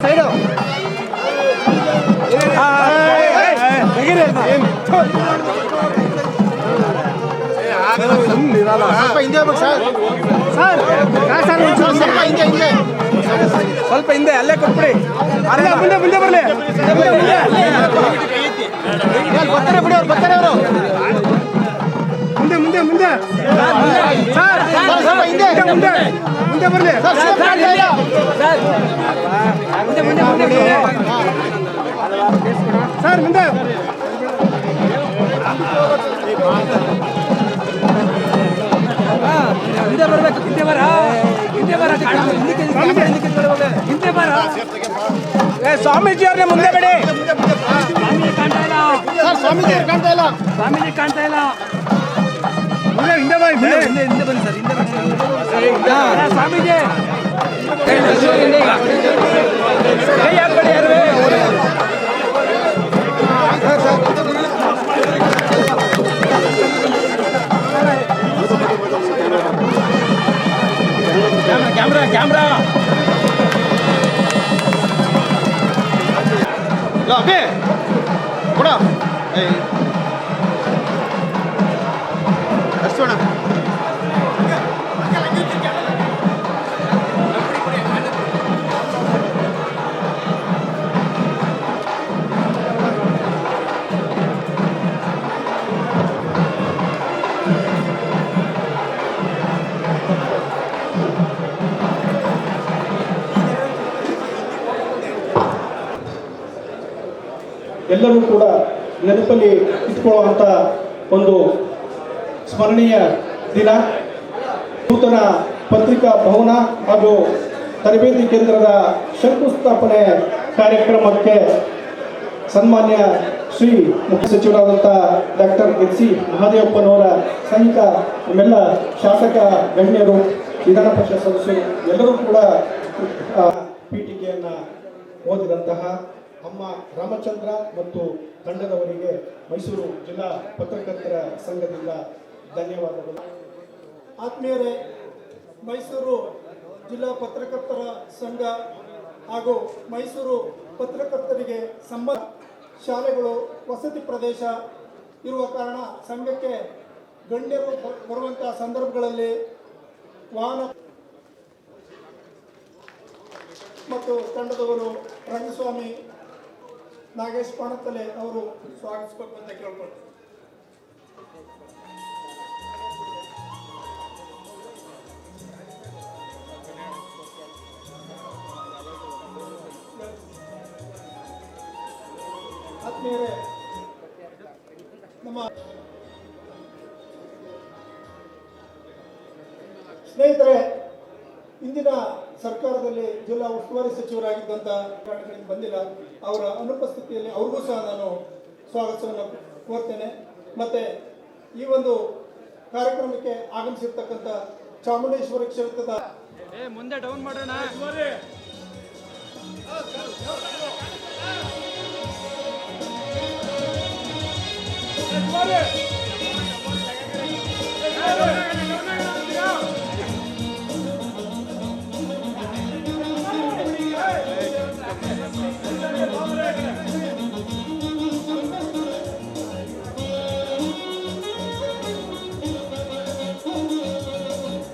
Side ಸ್ವಲ್ಪ ಹಿಂದೆ ಹೋಗ್ಬೇಕು ಸರ್ ಸರ್ ಸರ್ ಒಂಚೂರು ಸ್ವಲ್ಪ ಹಿಂದೆ ಹಿಂದೆ ಸ್ವಲ್ಪ ಹಿಂದೆ ಅಲ್ಲೇ ಕೊಟ್ಬಿಡಿ ಅಲ್ಲ ಮುಂದೆ ಮುಂದೆ ಬರಲಿ ಅಲ್ಲಿ ಬರ್ತಾರೆ ಬಿಡಿ ಅವ್ರು ಬರ್ತಾರೆ ಅವರು ಮುಂದೆ ಮುಂದೆ ಮುಂದೆ ಸರ್ ಸರ್, ಸ್ವಲ್ಪ ಹಿಂದೆ ಮುಂದೆ ಮುಂದೆ ಬರಲಿ ಸರ್ ಸೇಫ್ ಕಾಣ್ತಾ ಇಲ್ಲ ಸರ್ ಮುಂದೆ ಹಿಂದೆ ಬರ್ಬೇಕು ಹಿಂದೆ ಬರ ಹಿಂದೆ ಬರ ಹಿಂದೆ ಬರ ಏ ಸ್ವಾಮೀಜಿ ಅವ್ರನ್ನೇ ಮುಂದೆ ಬಿಡಿ ಸ್ವಾಮೀಜಿ ಕಾಣ್ತಾ ಇಲ್ಲ ಸರ್ ಸ್ವಾಮೀಜಿ ಅವ್ರು ಕಾಣ್ತಾ ಇಲ್ಲ ಸ್ವಾಮೀಜಿ ಕಾಣ್ತಾ ಇಲ್ಲ ಮುಂದೆ ಹಿಂದೆ ಬಾ ಹಿಂದೆ ಹಿಂದೆ ಹಿಂದೆ ಬನ್ನಿ ಸರ್ ಹಿಂದೆ ಬನ್ನಿ ಹಾ, ಸ್ವಾಮೀಜಿ 네. ಎಲ್ಲರೂ ಕೂಡ ನೆನಪಲ್ಲಿ ಇಟ್ಕೊಳ್ಳುವಂಥ ಒಂದು ಸ್ಮರಣೀಯ ದಿನ. ನೂತನ ಪತ್ರಿಕಾ ಭವನ ಹಾಗೂ ತರಬೇತಿ ಕೇಂದ್ರದ ಶಂಕುಸ್ಥಾಪನೆ ಕಾರ್ಯಕ್ರಮಕ್ಕೆ ಸನ್ಮಾನ್ಯ ಶ್ರೀ ಮುಖ್ಯ ಸಚಿವರಾದಂಥ ಡಾಕ್ಟರ್ ಎಚ್ ಸಿ ಮಹಾದೇವಪ್ಪನವರ ಸಹಿತ ನಮ್ಮೆಲ್ಲ ಶಾಸಕ ಗಣ್ಯರು, ವಿಧಾನ ಪರಿಷತ್ ಸದಸ್ಯರು ಎಲ್ಲರೂ ಕೂಡ ಪೀಠಿಕೆಯನ್ನು ಓದಿದಂತಹ ಅಮ್ಮ ರಾಮಚಂದ್ರ ಮತ್ತು ತಂಡದವರಿಗೆ ಮೈಸೂರು ಜಿಲ್ಲಾ ಪತ್ರಕರ್ತರ ಸಂಘದಿಂದ ಧನ್ಯವಾದಗಳು. ಆತ್ಮೀಯರೇ, ಮೈಸೂರು ಜಿಲ್ಲಾ ಪತ್ರಕರ್ತರ ಸಂಘ ಹಾಗೂ ಮೈಸೂರು ಪತ್ರಕರ್ತರಿಗೆ ಸಂಬಂಧ ಶಾಲೆಗಳು ವಸತಿ ಪ್ರದೇಶ ಇರುವ ಕಾರಣ ಸಂಘಕ್ಕೆ ಗಣ್ಯರು ಬರುವಂತಹ ಸಂದರ್ಭಗಳಲ್ಲಿ ವಾಹನ ಮತ್ತು ತಂಡದವರು ರಂಗಸ್ವಾಮಿ ನಾಗೇಶ್ ಪಾಣತಲೆ ಅವರು ಸ್ವಾಗತಿಸಬೇಕು ಅಂತ ಕೇಳ್ಕೊಳ್ತಾರೆ ಆತ್ಮೀಯರೇ ನಮ್ಮ ಸ್ನೇಹಿತರೆ ಇಂದಿನ ಸರ್ಕಾರದಲ್ಲಿ ಜಿಲ್ಲಾ ಉಸ್ತುವಾರಿ ಸಚಿವರಾಗಿದ್ದಂಥ ಬಂದಿಲ್ಲ. ಅವರ ಅನುಪಸ್ಥಿತಿಯಲ್ಲಿ ಅವ್ರಿಗೂ ಸಹ ನಾನು ಸ್ವಾಗತವನ್ನು ಕೋರ್ತೇನೆ. ಮತ್ತೆ ಈ ಒಂದು ಕಾರ್ಯಕ್ರಮಕ್ಕೆ ಆಗಮಿಸಿರ್ತಕ್ಕಂಥ ಚಾಮುಂಡೇಶ್ವರ ಕ್ಷೇತ್ರದ ಮುಂದೆ ಡೌನ್ ಮಾಡೋಣ.